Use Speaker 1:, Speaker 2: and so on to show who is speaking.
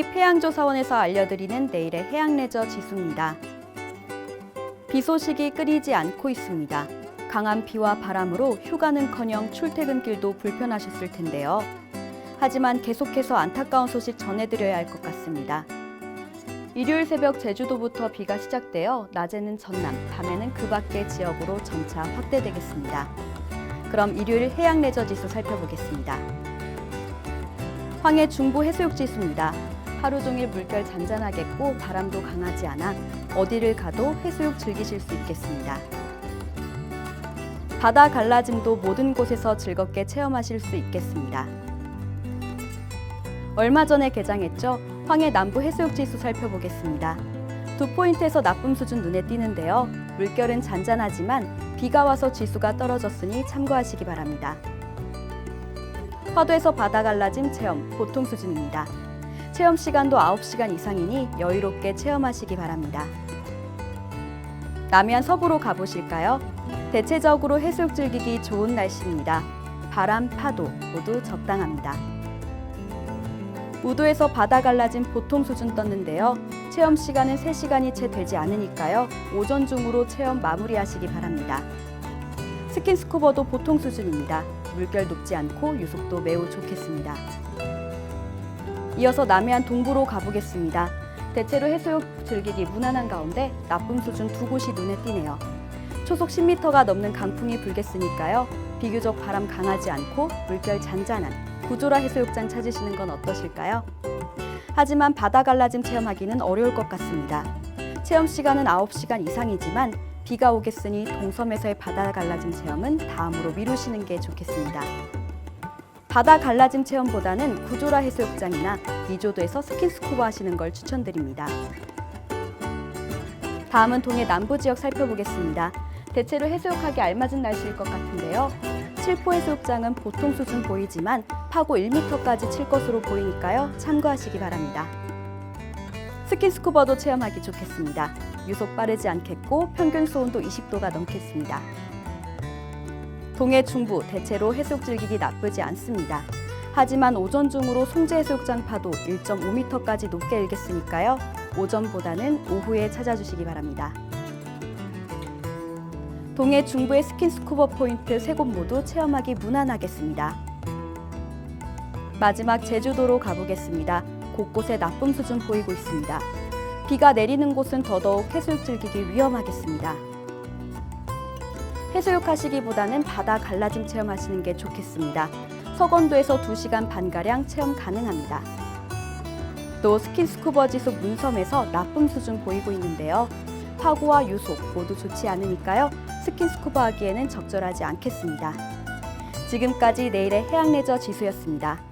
Speaker 1: 해양조사원에서 알려드리는 내일의 해양레저 지수입니다. 비 소식이 끊이지 않고 있습니다. 강한 비와 바람으로 휴가는커녕 출퇴근길도 불편하셨을 텐데요. 하지만 계속해서 안타까운 소식 전해드려야 할 것 같습니다. 일요일 새벽 제주도부터 비가 시작되어 낮에는 전남, 밤에는 그 밖의 지역으로 점차 확대되겠습니다. 그럼 일요일 해양 레저 지수 살펴보겠습니다. 황해 중부 해수욕 지수입니다. 하루 종일 물결 잔잔하겠고 바람도 강하지 않아 어디를 가도 해수욕 즐기실 수 있겠습니다. 바다 갈라짐도 모든 곳에서 즐겁게 체험하실 수 있겠습니다. 얼마 전에 개장했죠. 황해 남부 해수욕 지수 살펴보겠습니다. 두 포인트에서 나쁨 수준 눈에 띄는데요. 물결은 잔잔하지만 비가 와서 지수가 떨어졌으니 참고하시기 바랍니다. 화도에서 바다 갈라짐 체험 보통 수준입니다. 체험 시간도 9시간 이상이니 여유롭게 체험하시기 바랍니다. 남해안 서부로 가보실까요? 대체적으로 해수욕 즐기기 좋은 날씨입니다. 바람, 파도 모두 적당합니다. 우도에서 바다 갈라진 보통 수준 떴는데요. 체험 시간은 3시간이 채 되지 않으니까요. 오전 중으로 체험 마무리하시기 바랍니다. 스킨스쿠버도 보통 수준입니다. 물결 높지 않고 유속도 매우 좋겠습니다. 이어서 남해안 동부로 가보겠습니다. 대체로 해수욕 즐기기 무난한 가운데 나쁨 수준 두 곳이 눈에 띄네요. 초속 10m가 넘는 강풍이 불겠으니까요. 비교적 바람 강하지 않고 물결 잔잔한 구조라 해수욕장 찾으시는 건 어떠실까요? 하지만 바다 갈라짐 체험하기는 어려울 것 같습니다. 체험 시간은 9시간 이상이지만 비가 오겠으니 동섬에서의 바다 갈라짐 체험은 다음으로 미루시는 게 좋겠습니다. 바다 갈라짐 체험보다는 구조라 해수욕장이나 미조도에서 스킨스쿠버 하시는 걸 추천드립니다. 다음은 동해 남부 지역 살펴보겠습니다. 대체로 해수욕하기 알맞은 날씨일 것 같은데요. 칠포 해수욕장은 보통 수준 보이지만 파고 1m까지 칠 것으로 보이니까요. 참고하시기 바랍니다. 스킨스쿠버도 체험하기 좋겠습니다. 유속 빠르지 않겠고 평균 수온도 20도가 넘겠습니다. 동해 중부 대체로 해수욕 즐기기 나쁘지 않습니다. 하지만 오전 중으로 송제 해수욕장 파도 1.5m까지 높게 일겠으니까요. 오전보다는 오후에 찾아주시기 바랍니다. 동해 중부의 스킨스쿠버 포인트 세 곳 모두 체험하기 무난하겠습니다. 마지막 제주도로 가보겠습니다. 곳곳에 나쁨 수준 보이고 있습니다. 비가 내리는 곳은 더더욱 해수욕 즐기기 위험하겠습니다. 해수욕 하시기보다는 바다 갈라짐 체험하시는 게 좋겠습니다. 서건도에서 2시간 반가량 체험 가능합니다. 또 스킨스쿠버 지수 문섬에서 나쁨 수준 보이고 있는데요. 파고와 유속 모두 좋지 않으니까요. 스킨스쿠버 하기에는 적절하지 않겠습니다. 지금까지 내일의 해양레저 지수였습니다.